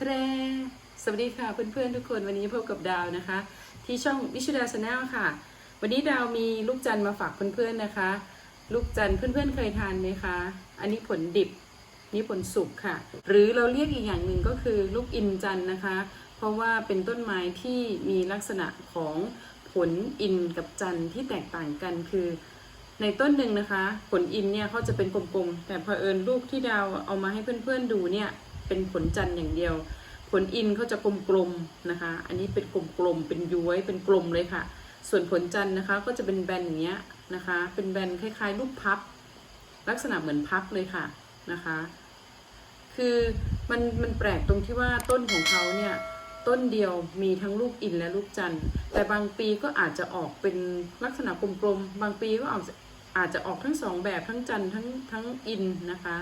ตรสวัสดีค่ะเพื่อนๆทุกคนวันนี้พบกับดาวนะคะ ที่ช่องวิชุดาชาแนลค่ะ วันนี้ดาวมีลูกจันทร์มาฝากเพื่อนๆนะคะ ลูกจันทร์เพื่อนๆเคยทานไหมคะ อันนี้ผลดิบนี่ผลสุกค่ะ หรือเราเรียกอีกอย่างหนึ่งก็คือลูกอินจันทร์นะคะ เพราะว่าเป็นต้นไม้ที่มีลักษณะของผลอินกับจันทร์ที่แตกต่างกันคือในต้นหนึ่งนะคะ ผลอินเนี่ยเขาจะเป็นกลมๆ แต่พอเอิญลูกที่ดาวเอามาให้เพื่อนๆดูเนี่ย เป็นผลจันทร์อย่างเดียว ผลอินเขาจะกลมๆนะคะ อันนี้เป็นกลมๆเป็นย้วยเป็นกลมเลยค่ะ ส่วนผลจันทร์นะคะก็จะเป็นแบนอย่างเงี้ยนะคะ เป็นแบนคล้ายๆรูปพับ ลักษณะเหมือนพับเลยค่ะนะคะ คือมันมันแปลกตรงที่ว่าต้นของเขาเนี่ยต้นเดียวมีทั้งลูกอินและลูกจันทร์แต่บางปีก็อาจจะออกเป็นลักษณะกลมๆบางปีก็ออกอาจจะออกทั้งสองแบบทั้งจันทร์ทั้งทั้งอินนะคะ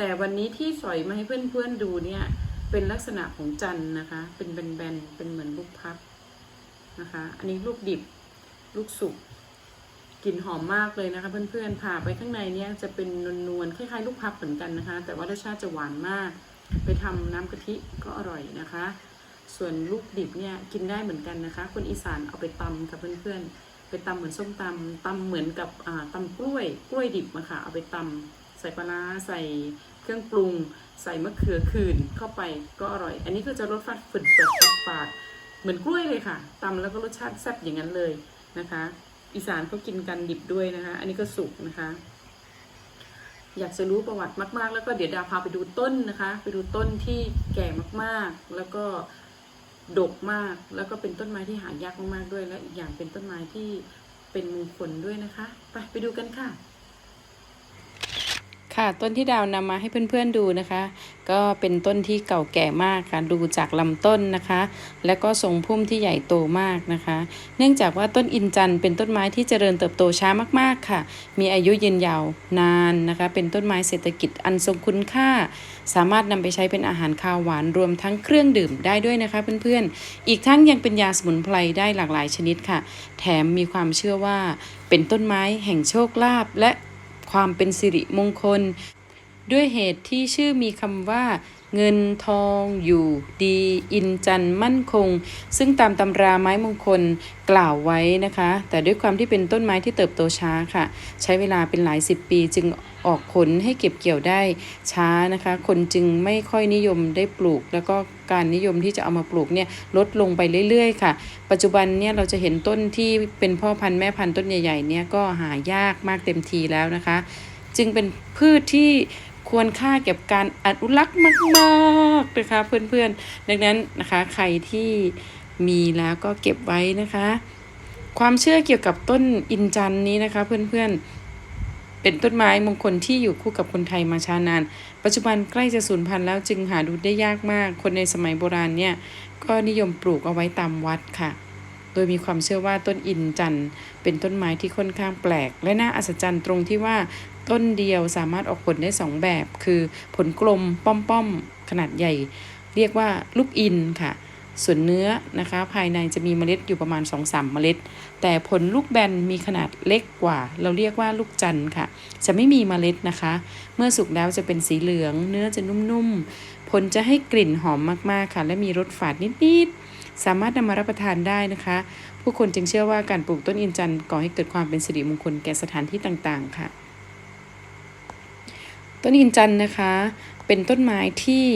แต่วันนี้ที่สอยมาให้เพื่อนๆดูเนี่ย เป็นลักษณะของจันนะคะ เป็นแบนๆ เป็นเหมือนลูกพับนะคะ อันนี้ลูกดิบ ลูกสุก กลิ่นหอมมากเลยนะคะเพื่อนๆ ผ่าไปข้างในเนี่ยจะเป็นนวลๆ คล้ายๆ ลูกพับเหมือนกันนะคะ แต่ว่ารสชาติจะหวานมาก ไปทำน้ำกะทิก็อร่อยนะคะ ส่วนลูกดิบเนี่ยกินได้เหมือนกันนะคะ คนอีสานเอาไปตำกับเพื่อนๆ ไปตำเหมือนส้มตำตำเหมือนกับอ่าตำกล้วย กล้วยดิบอะค่ะ เอาไปตำ ใส่ปลาร้าใส่เครื่องปรุง ใส่มะเขือคืนเข้าไปก็อร่อย อันนี้ก็จะรสฟัดฝืดแบบฝาดเหมือนกล้วยเลยค่ะตำแล้วก็รสชาติแซ่บอย่างนั้นเลยนะคะ อีสานเขากินกันดิบด้วยนะคะ อันนี้ก็สุกนะคะ อยากจะรู้ประวัติมากๆ แล้วก็เดี๋ยวดาพาไปดูต้นนะคะ ไปดูต้นที่แก่มากๆ แล้วก็ดกมากแล้วก็เป็นต้นไม้ที่หายากมากๆด้วย และอีกอย่างเป็นต้นไม้ที่เป็นมงคลด้วยนะคะ ไปไปดูกันค่ะ ค่ะ ต้นที่ดาวนำมาให้เพื่อนๆดูนะคะ ก็เป็นต้นที่เก่าแก่มากค่ะดูจากลำต้นนะคะ และก็ทรงพุ่มที่ใหญ่โตมากนะคะ เนื่องจากว่าต้นอินจันเป็นต้นไม้ที่เจริญเติบโตช้ามากๆค่ะ มีอายุยืนยาวนานนะคะ เป็นต้นไม้เศรษฐกิจอันทรงคุณค่า สามารถนำไปใช้เป็นอาหารคาวหวานรวมทั้งเครื่องดื่มได้ด้วยนะคะเพื่อนๆ อีกทั้งยังเป็นยาสมุนไพรได้หลากหลายชนิดค่ะ แถมมีความเชื่อว่าเป็นต้นไม้แห่งโชคลาภและ ความเป็นสิริมงคล ด้วยเหตุที่ชื่อมีคำว่า เงินทองอยู่ดี อินจันมั่นคง ซึ่งตามตำราไม้มงคลกล่าวไว้นะคะ แต่ด้วยความที่เป็นต้นไม้ที่เติบโตช้าค่ะ ใช้เวลาเป็นหลายสิบปีจึงออกผลให้เก็บเกี่ยวได้ช้านะคะ คนจึงไม่ค่อยนิยมได้ปลูก แล้วก็การนิยมที่จะเอามาปลูกเนี่ยลดลงไปเรื่อยๆ ค่ะ ปัจจุบันเนี่ยเราจะเห็นต้นที่เป็นพ่อพันธุ์แม่พันธุ์ต้นใหญ่ๆเนี่ยก็หายากมากเต็มทีแล้วนะคะ จึงเป็นพืชที่ ควรค่าเก็บการอนุรักษ์มากๆนะคะเพื่อนๆ ดังนั้นนะคะใครที่มีแล้วก็เก็บไว้นะคะ ความเชื่อเกี่ยวกับต้นอินจันนี้นะคะเพื่อนๆ เป็นต้นไม้มงคลที่อยู่คู่กับคนไทยมาช้านาน ปัจจุบันใกล้จะสูญพันธุ์แล้วจึงหาดูได้ยากมาก คนในสมัยโบราณเนี่ยก็นิยมปลูกเอาไว้ตามวัดค่ะโดยมีความเชื่อว่าต้นอินจันเป็นต้นไม้ที่ค่อนข้างแปลก และน่าอัศจรรย์ตรงที่ว่า ต้นเดียวสามารถออกผลได้สองแบบ คือผลกลมป้อมๆขนาดใหญ่ เรียกว่าลูกอินค่ะ ส่วนเนื้อนะคะภายในจะมีเมล็ดอยู่ประมาณ 2-3 เมล็ด แต่ผลลูกแบนมีขนาดเล็กกว่า เราเรียกว่าลูกจันทร์ค่ะ จะไม่มีเมล็ดนะคะ เมื่อสุกแล้วจะเป็นสีเหลือง เนื้อจะนุ่มๆ ผลจะให้กลิ่นหอมมากๆค่ะ และมีรสฝาดนิดๆสามารถนำมารับประทานได้นะคะ ผู้คนจึงเชื่อว่าการปลูกต้นอินจันก่อให้เกิดความเป็นสิริมงคลแก่สถานที่ต่างๆ ค่ะ ต้นอินจันนะคะ เป็นต้นไม้ที่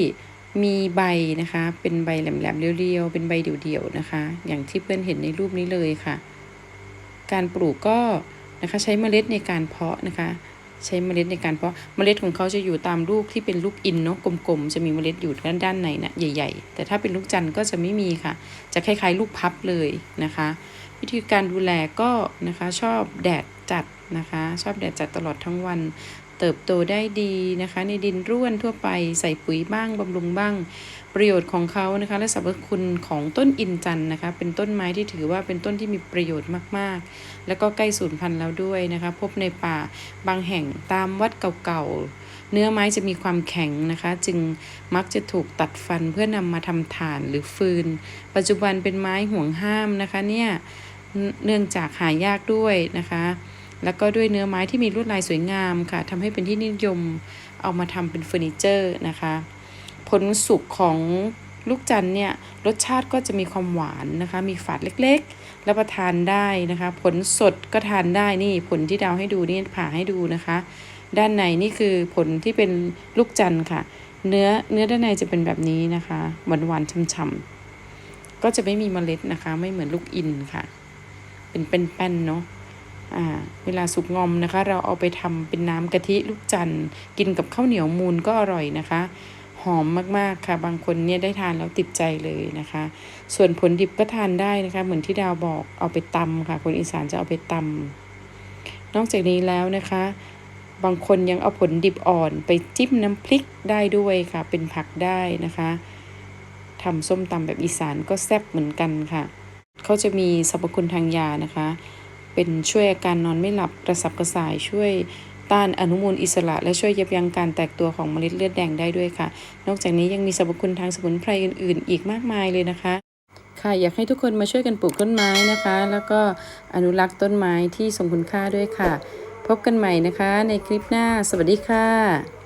มีใบนะคะ เป็นใบแหลมๆเรียวๆ เป็นใบเดี่ยวๆนะคะ อย่างที่เพื่อนเห็นในรูปนี้เลยค่ะ การปลูกก็นะคะใช้เมล็ดในการเพาะนะคะ ใช้เมล็ดในการเพาะเมล็ดของเขาจะอยู่ตามลูกที่เป็นลูกอินเนาะกลมๆ จะมีเมล็ดอยู่ด้านด้านในนะใหญ่ ๆ แต่ถ้าเป็นลูกจันทร์ก็จะไม่มีค่ะ จะคล้ายๆ ลูกพับเลยนะคะ วิธีการดูแลก็นะคะชอบแดดจัดนะคะ ชอบแดดจัดตลอดทั้งวัน เติบโตได้ดีนะคะ ในดินร่วนทั่วไปใส่ปุ๋ยบ้างบำรุงบ้าง ประโยชน์ของเขานะคะ และสรรพคุณของต้นอินจันนะคะ เป็นต้นไม้ที่ถือว่าเป็นต้นที่มีประโยชน์มากๆ แล้วก็ใกล้สูญพันธุ์แล้วด้วยนะคะ พบในป่าบางแห่งตามวัดเก่าๆ เนื้อไม้จะมีความแข็งนะคะ จึงมักจะถูกตัดฟันเพื่อนำมาทำถ่านหรือฟืน ปัจจุบันเป็นไม้ห่วงห้ามนะคะเนี่ยเนื่องจากหายากด้วยนะคะ แล้วก็ด้วยเนื้อไม้ที่มีลวดลายสวยงามค่ะทำให้เป็นที่นิยมเอามาทำเป็นเฟอร์นิเจอร์นะคะ ผลสุกของลูกจันเนี่ยรสชาติก็จะมีความหวานนะคะ มีฝาดเล็กๆรับประทานได้นะคะ ผลสดก็ทานได้นี่ผลที่ดาวให้ดูนี่ผ่าให้ดูนะคะ ด้านในนี่คือผลที่เป็นลูกจันค่ะ เนื้อเนื้อด้านในจะเป็นแบบนี้นะคะหวานหวานช่ำๆก็จะไม่มีเมล็ดนะคะ ไม่เหมือนลูกอินค่ะ เป็นเป็นแป้นเนาะ เวลาสุกงอมนะคะ เราเอาไปทำเป็นน้ำกะทิลูกจันทร์กินกับข้าวเหนียวมูนก็อร่อยนะคะ หอมมากๆค่ะ บางคนเนี่ยได้ทานแล้วติดใจเลยนะคะ ส่วนผลดิบก็ทานได้นะคะ เหมือนที่ดาวบอกเอาไปตำค่ะ คนอีสานจะเอาไปตำนอกจากนี้แล้วนะคะ บางคนยังเอาผลดิบอ่อนไปจิ้มน้ำพริกได้ด้วยค่ะ เป็นผักได้นะคะทำส้มตำแบบอีสานก็แซ่บเหมือนกันค่ะ เขาจะมีสรรพคุณทางยานะคะ เป็นช่วยอาการนอนไม่หลับกระสับกระส่ายช่วยต้านอนุมูลอิสระ และช่วยยับยั้งการแตกตัวของเมล็ดเลือดแดงได้ด้วยค่ะ นอกจากนี้ยังมีสรรพคุณทางสมุนไพรอื่น ๆ อีกมากมายเลยนะคะ ค่ะอยากให้ทุกคนมาช่วยกันปลูกต้นไม้นะคะ แล้วก็อนุรักษ์ต้นไม้ที่ทรงคุณค่าด้วยค่ะ พบกันใหม่นะคะ ในคลิปหน้า สวัสดีค่ะ